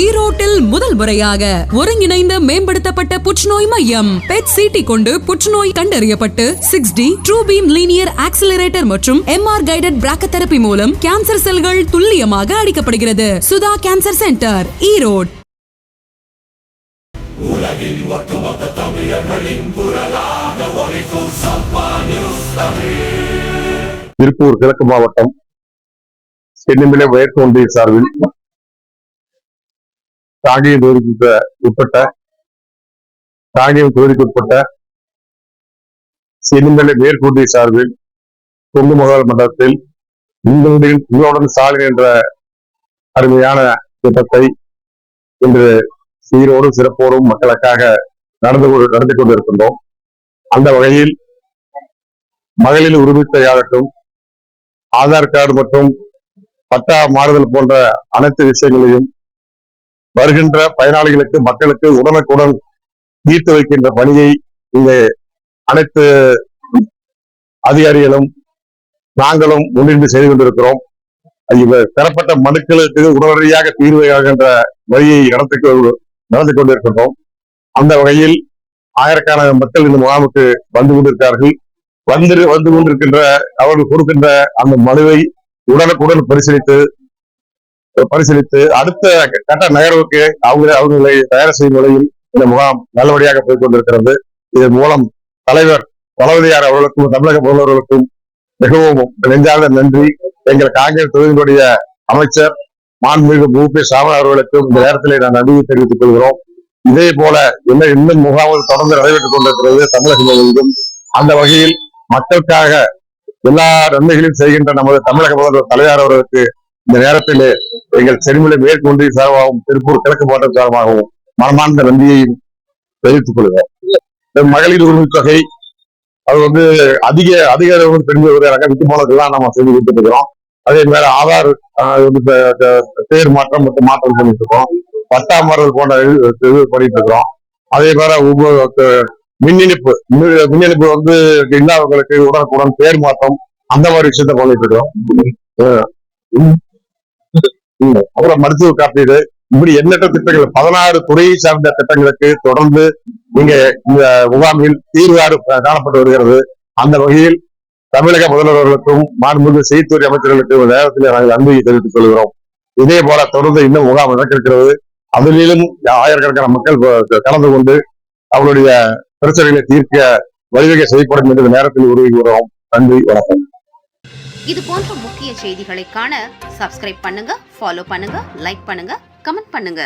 ஈரோட்டில் முதல் முறையாக ஒருங்கிணைந்த மேம்படுத்தப்பட்ட புற்றுநோய் மையம் பெட் சிடி கொண்டு புற்றுநோய் கண்டறியப்பட்டு six D true beam linear accelerator மற்றும் எம்ஆர் கைடட் பிராக்கதெரபி மூலம் கேன்சர் செல்கள் துல்லியமாக அடிக்கப்படுகிறது. Sudha cancer centre Erode. Tiruppur கிழக்கு மாவட்டம் சென்னிமலை ஒன்றிய சார்பில் காங்கேயம் தொகுதிக்கு உட்பட்ட காங்கேயம் தொகுதிக்கு உட்பட்ட சென்னிமலை மேற்கூட்டிய சார்பில் கொங்கு மகால் மண்டலத்தில் உங்களுடைய உங்களுடன் ஸ்டாலின் என்ற அருமையான திட்டத்தை இன்று சீரோடும் சிறப்போடும் மக்களுக்காக நடந்து கொண்டு- நடத்தி கொண்டிருக்கின்றோம். அந்த வகையில் மகளிர் உரிமைத்தையாகட்டும் ஆதார் கார்டு மற்றும் பட்டா மாறுதல் போன்ற அனைத்து விஷயங்களையும் வருகின்ற பயனாளிகளுக்கு மக்களுக்கு உடனுக்குடன் தீர்த்து வைக்கின்ற பணியை இங்கே அனைத்து அதிகாரிகளும் நாங்களும் முன்னின்று செய்து கொண்டிருக்கிறோம். பெறப்பட்ட மனுக்களுக்கு உடனடியாக தீர்வு ஆகின்ற வழியை நடத்தி நடந்து கொண்டிருக்கின்றோம். அந்த வகையில் ஆயிரக்கான மக்கள் இந்த முகாமுக்கு வந்து கொண்டிருக்கிறார்கள். வந்து வந்து கொண்டிருக்கின்ற அவர்கள் கொடுக்கின்ற அந்த மனுவை உடனுக்குடன் பரிசீலித்து பரிசீலித்து அடுத்த கட்ட நகர்வுக்கு அவங்க அவர்களை தயார் செய்யும் நிலையில் இந்த முகாம் நல்லபடியாக போய் கொண்டிருக்கிறது. இதன் மூலம் தலைவர் தளபதியார் அவர்களுக்கும் தமிழக முதல்வர்களுக்கும் மிகவும் நெஞ்சார்ந்த நன்றி. எங்கள் காங்கிரஸ் தொகுதியினுடைய அமைச்சர் மாண்புமிகு மு. பி. சாமன் அவர்களுக்கும் இந்த நேரத்திலே நான் நன்றியை தெரிவித்துக் கொள்கிறோம். இதே போல என்ன இன்னும் முகாம்கள் தொடர்ந்து நடைபெற்றுக் கொண்டிருக்கிறது தமிழகம் முழுவதும் அந்த வகையில் மக்களுக்காக எல்லா நன்மைகளையும் செய்கின்ற நமது தமிழக முதல்வர் தலைவர் அவர்களுக்கு இந்த நேரத்தில் எங்கள் செருமலை மேற்கு ஒன்றிய சார்பாகவும் திருப்பூர் கிழக்கு மாவட்ட சார்பாகவும் மனமார்ந்த நன்றியையும் தெரிவித்துக் கொள்கிறோம். இந்த மகளிர் உரிமை தொகை அது வந்து அதிக அதிக அளவு பெண் வருகிறாங்க போனதெல்லாம் நம்ம செஞ்சு கொடுத்துட்டு இருக்கிறோம் அதே மாதிரி ஆதார் வந்து பே- பேர் மாற்றம் மற்றும் மாற்றம் பண்ணிட்டு இருக்கோம் பட்டா மாறுதல் போன்ற இது பண்ணிட்டு இருக்கிறோம் அதே மாதிரி ஒவ்வொரு மின் இணைப்பு மின் மின் இணைப்பு வந்து இல்லாதவங்களுக்கு உடனுக்குடன் பேர் மாற்றம் அந்த மாதிரி விஷயத்த பண்ணிட்டு இருக்கிறோம் அப்புறம் மருத்துவ காப்பீடு. இப்படி எண்ணற்ற திட்டங்கள் பதினாறு துறையை சார்ந்த திட்டங்களுக்கு தொடர்ந்து இங்க இந்த முகாமில் தீர்வாறு காணப்பட்டு வருகிறது. அந்த வகையில் தமிழக முதல்வர்களுக்கும் மாண்புமிகு செய்தித்துறை அமைச்சர்களுக்கும் நேரத்தில் நாங்கள் அன்பை தெரிவித்துக் கொள்கிறோம். இதே போல தொடர்ந்து இன்னும் முகாம் நடக்கிறது அதிலும் ஆயிரக்கணக்கான மக்கள் கலந்து கொண்டு அவருடைய பிரச்சனைகளை தீர்க்க வழிவகை செய்யப்படும் என்று நேரத்தில் உருவாகிறோம் நன்றி வணக்கம். இது போன்ற முக்கிய செய்திகளை காண சப்ஸ்கிரைப் பண்ணுங்க. ஃபாலோ பண்ணுங்க லைக் பண்ணுங்க கமெண்ட் பண்ணுங்க.